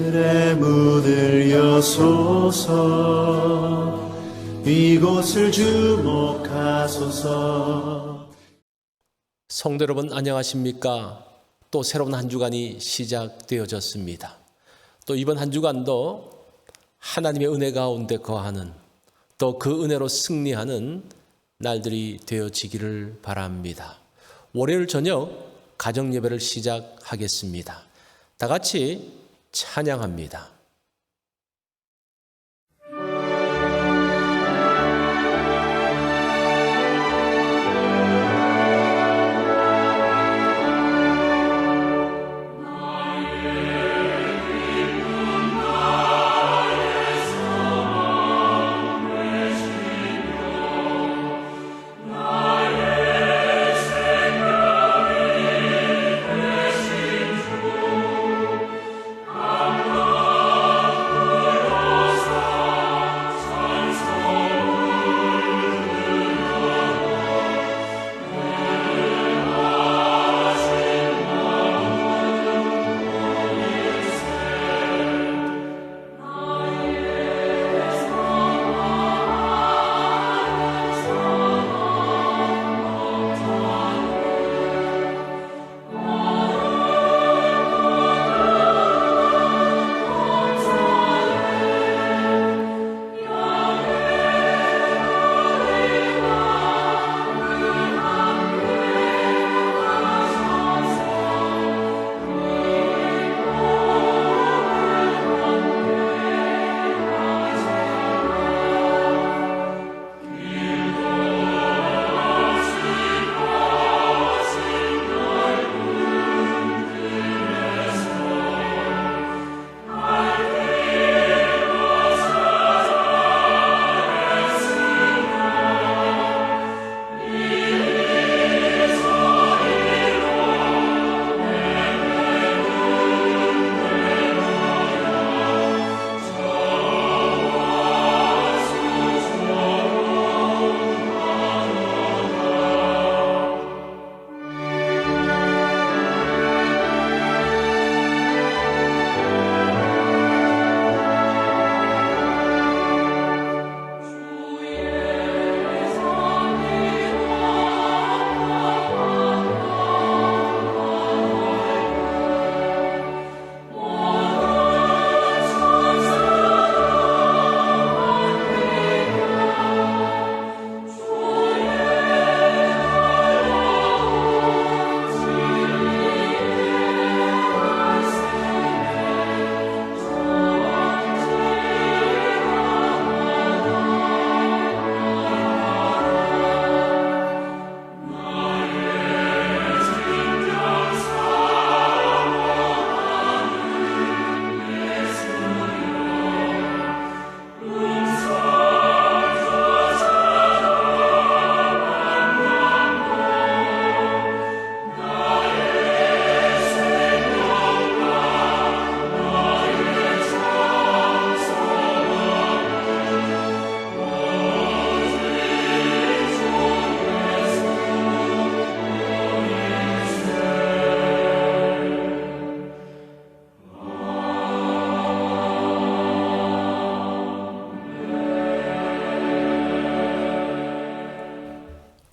하늘의 문을 여소서 이곳을 주목하소서 성도 여러분 안녕하십니까? 또 새로운 한 주간이 시작되어졌습니다. 또 이번 한 주간도 하나님의 은혜 가운데 거하는 또 그 은혜로 승리하는 날들이 되어지기를 바랍니다. 월요일 저녁 가정 예배를 시작하겠습니다. 다 같이 찬양합니다.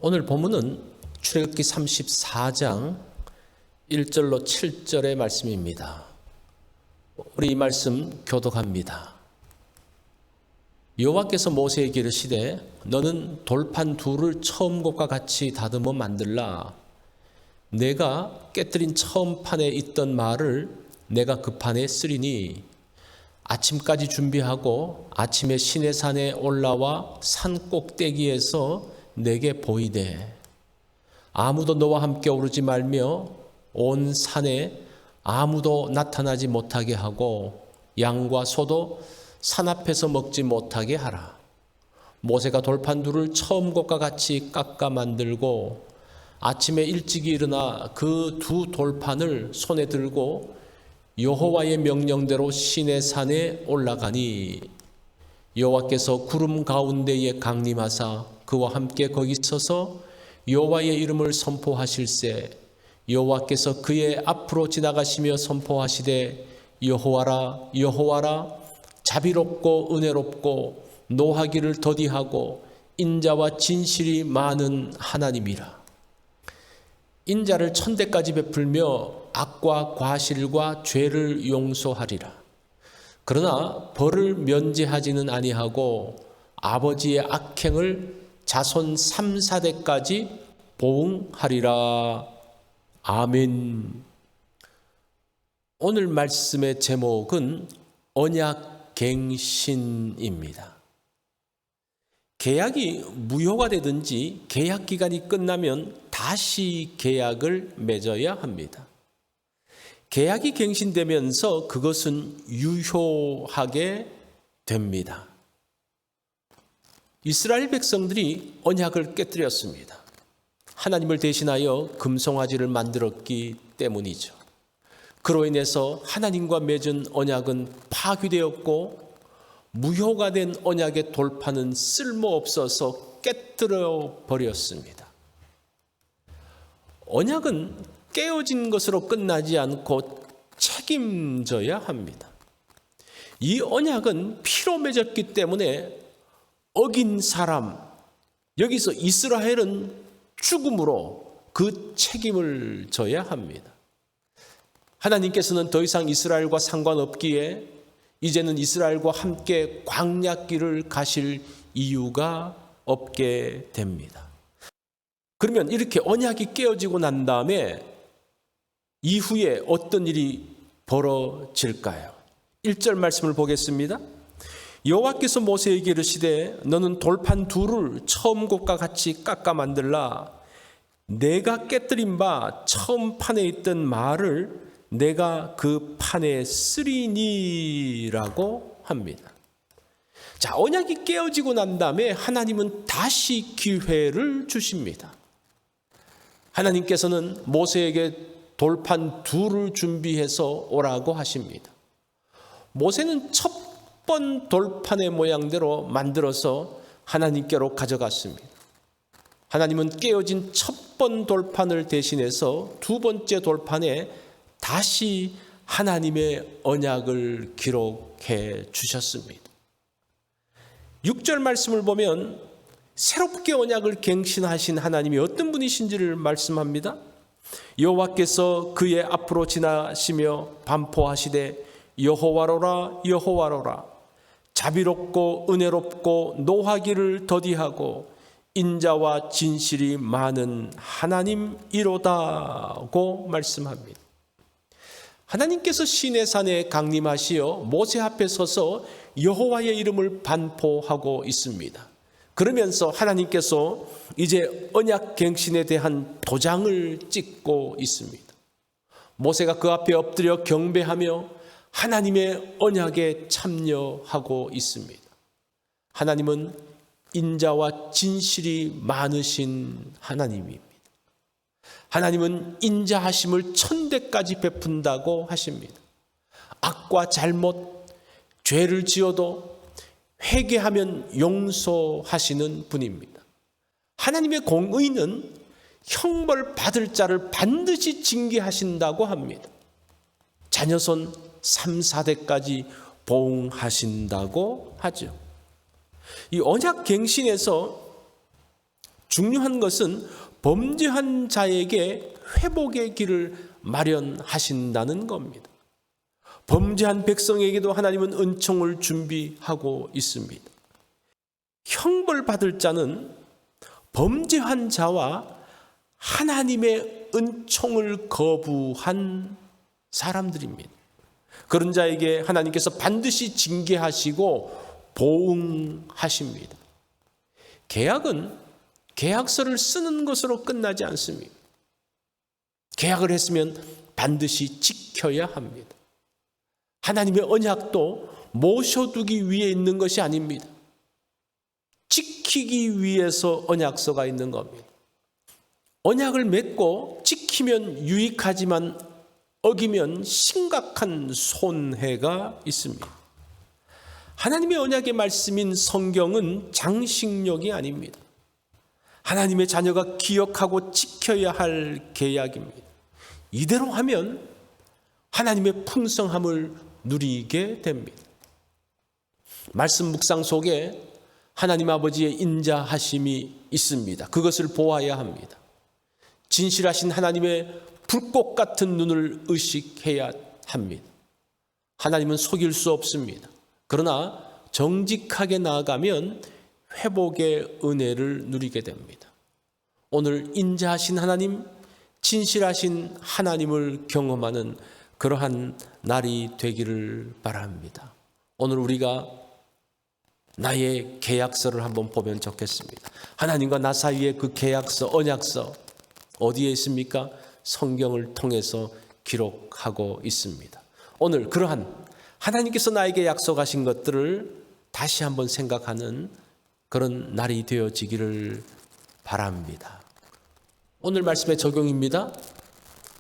오늘 본문은 출애굽기 34장 1절로 7절의 말씀입니다. 우리 이 말씀 교독합니다. 여호와께서 모세에게 이르시되 너는 돌판 둘을 처음 것과 같이 다듬어 만들라 내가 깨뜨린 처음 판에 있던 말을 내가 그 판에 쓰리니 아침까지 준비하고 아침에 시내산에 올라와 산 꼭대기에서 내게 보이되 아무도 너와 함께 오르지 말며 온 산에 아무도 나타나지 못하게 하고 양과 소도 산 앞에서 먹지 못하게 하라. 모세가 돌판 둘을 처음 것과 같이 깎아 만들고 아침에 일찍이 일어나 그 두 돌판을 손에 들고 여호와의 명령대로 시내 산에 올라가니 여호와께서 구름 가운데에 강림하사 그와 함께 거기 서서 여호와의 이름을 선포하실세 여호와께서 그의 앞으로 지나가시며 선포하시되 여호와라 여호와라 자비롭고 은혜롭고 노하기를 더디하고 인자와 진실이 많은 하나님이라. 인자를 천대까지 베풀며 악과 과실과 죄를 용서하리라 그러나 벌을 면제하지는 아니하고 아버지의 악행을 자손 3, 4대까지 보응하리라. 아멘. 오늘 말씀의 제목은 언약 갱신입니다. 계약이 무효가 되든지 계약 기간이 끝나면 다시 계약을 맺어야 합니다. 계약이 갱신되면서 그것은 유효하게 됩니다. 이스라엘 백성들이 언약을 깨뜨렸습니다. 하나님을 대신하여 금송아지를 만들었기 때문이죠. 그로 인해서 하나님과 맺은 언약은 파괴되었고 무효가 된 언약의 돌파는 쓸모없어서 깨뜨려 버렸습니다. 언약은 깨어진 것으로 끝나지 않고 책임져야 합니다. 이 언약은 피로 맺었기 때문에 어긴 사람, 여기서 이스라엘은 죽음으로 그 책임을 져야 합니다. 하나님께서는 더 이상 이스라엘과 상관없기에 이제는 이스라엘과 함께 광야길을 가실 이유가 없게 됩니다. 그러면 이렇게 언약이 깨어지고 난 다음에 이후에 어떤 일이 벌어질까요? 1절 말씀을 보겠습니다. 여호와께서 모세에게 이르시되 너는 돌판 둘을 처음 곳과 같이 깎아 만들라 내가 깨뜨린 바 처음 판에 있던 말을 내가 그 판에 쓰리니라고 합니다. 자, 언약이 깨어지고 난 다음에 하나님은 다시 기회를 주십니다. 하나님께서는 모세에게 돌판 둘을 준비해서 오라고 하십니다. 모세는 첫 번 돌판의 모양대로 만들어서 하나님께로 가져갔습니다. 하나님은 깨어진 첫 번 돌판을 대신해서 두 번째 돌판에 다시 하나님의 언약을 기록해 주셨습니다. 6절 말씀을 보면 새롭게 언약을 갱신하신 하나님이 어떤 분이신지를 말씀합니다. 여호와께서 그의 앞으로 지나시며 반포하시되 여호와로라 여호와로라 자비롭고 은혜롭고 노하기를 더디하고 인자와 진실이 많은 하나님이로다고 말씀합니다. 하나님께서 시내 산에 강림하시어 모세 앞에 서서 여호와의 이름을 반포하고 있습니다. 그러면서 하나님께서 이제 언약 갱신에 대한 도장을 찍고 있습니다. 모세가 그 앞에 엎드려 경배하며 하나님의 언약에 참여하고 있습니다. 하나님은 인자와 진실이 많으신 하나님입니다. 하나님은 인자하심을 천대까지 베푼다고 하십니다. 악과 잘못, 죄를 지어도 회개하면 용서하시는 분입니다. 하나님의 공의는 형벌 받을 자를 반드시 징계하신다고 합니다. 자녀손 3, 4대까지 보응하신다고 하죠. 이 언약 갱신에서 중요한 것은 범죄한 자에게 회복의 길을 마련하신다는 겁니다. 범죄한 백성에게도 하나님은 은총을 준비하고 있습니다. 형벌 받을 자는 범죄한 자와 하나님의 은총을 거부한 사람들입니다. 그런 자에게 하나님께서 반드시 징계하시고 보응하십니다. 계약은 계약서를 쓰는 것으로 끝나지 않습니다. 계약을 했으면 반드시 지켜야 합니다. 하나님의 언약도 모셔두기 위해 있는 것이 아닙니다. 지키기 위해서 언약서가 있는 겁니다. 언약을 맺고 지키면 유익하지만 어기면 심각한 손해가 있습니다. 하나님의 언약의 말씀인 성경은 장식력이 아닙니다. 하나님의 자녀가 기억하고 지켜야 할 계약입니다. 이대로 하면 하나님의 풍성함을 누리게 됩니다. 말씀 묵상 속에 하나님 아버지의 인자하심이 있습니다. 그것을 보아야 합니다. 진실하신 하나님의 불꽃 같은 눈을 의식해야 합니다. 하나님은 속일 수 없습니다. 그러나 정직하게 나아가면 회복의 은혜를 누리게 됩니다. 오늘 인자하신 하나님, 진실하신 하나님을 경험하는 그러한 날이 되기를 바랍니다. 오늘 우리가 나의 계약서를 한번 보면 좋겠습니다. 하나님과 나 사이의 그 계약서, 언약서 어디에 있습니까? 성경을 통해서 기록하고 있습니다. 오늘 그러한 하나님께서 나에게 약속하신 것들을 다시 한번 생각하는 그런 날이 되어지기를 바랍니다. 오늘 말씀의 적용입니다.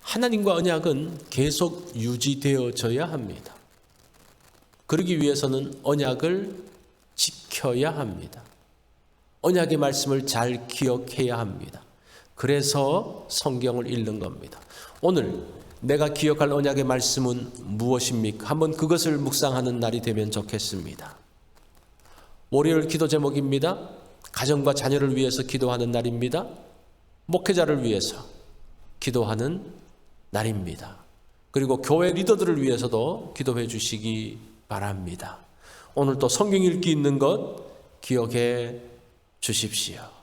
하나님과 언약은 계속 유지되어져야 합니다. 그러기 위해서는 언약을 지켜야 합니다. 언약의 말씀을 잘 기억해야 합니다. 그래서 성경을 읽는 겁니다. 오늘 내가 기억할 언약의 말씀은 무엇입니까? 한번 그것을 묵상하는 날이 되면 좋겠습니다. 월요일 기도 제목입니다. 가정과 자녀를 위해서 기도하는 날입니다. 목회자를 위해서 기도하는 날입니다. 그리고 교회 리더들을 위해서도 기도해 주시기 바랍니다. 오늘 또 성경 읽기 있는 것 기억해 주십시오.